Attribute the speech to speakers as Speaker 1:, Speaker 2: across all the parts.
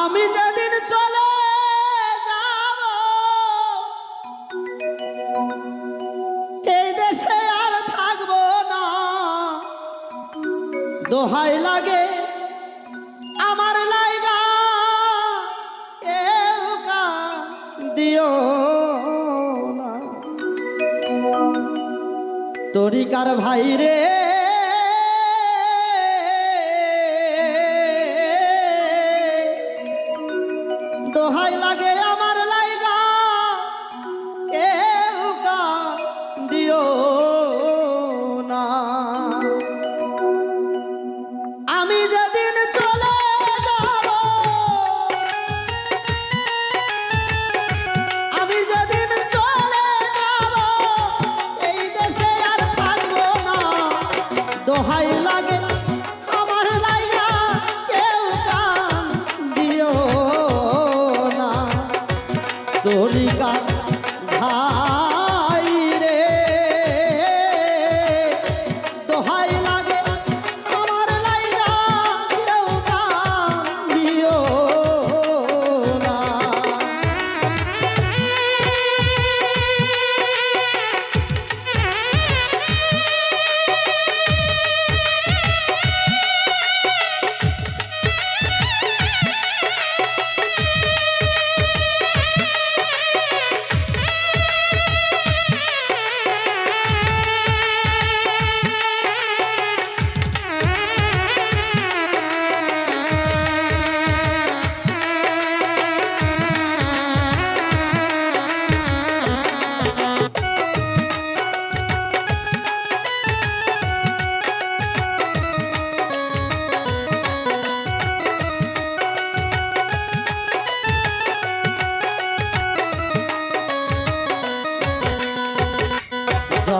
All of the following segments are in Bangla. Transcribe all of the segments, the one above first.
Speaker 1: আমি যেদিন চলে যাব, এই দেশে আর থাকব না। দোহাই লাগে আমার লাইগা কেউ দিও তরিকার ভাই রে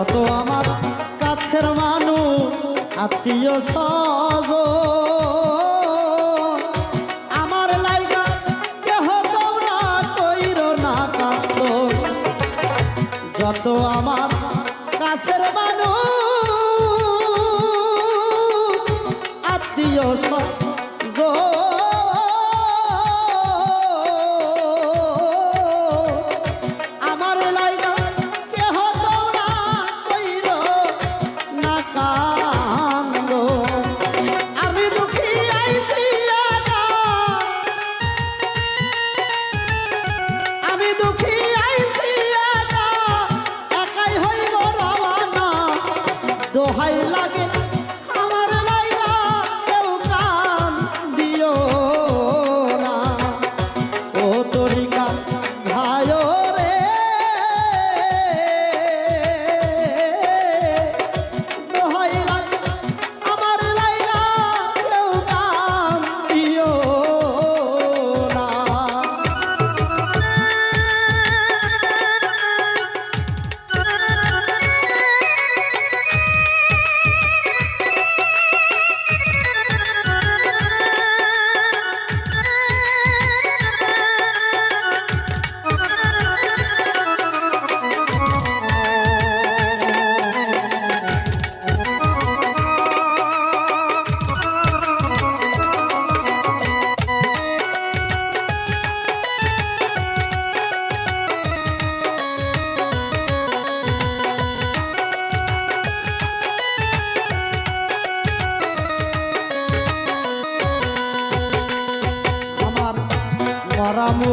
Speaker 1: যত আমার কাছের মানুষ, আত্মীয় সজ আমার লাইগা কেহ না কইর না কাত যত আমার কাছের মানুষ দোহাই লাগে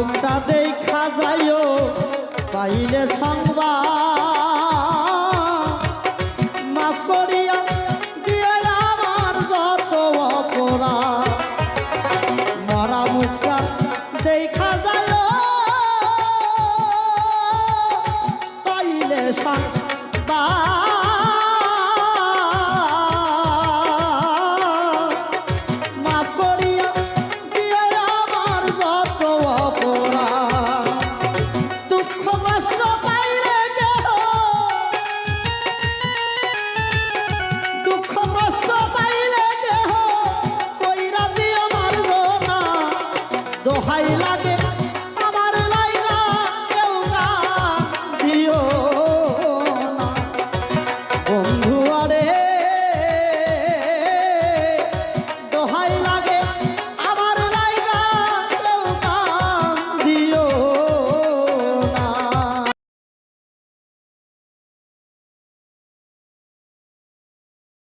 Speaker 1: মুখটা দেখা যাইও পাইলে সংবাদ মাফ করিয়া দিয়ে আমার যত অপরাধ। মরা মুখটা দেখা যাইও পাইলে সংবাদ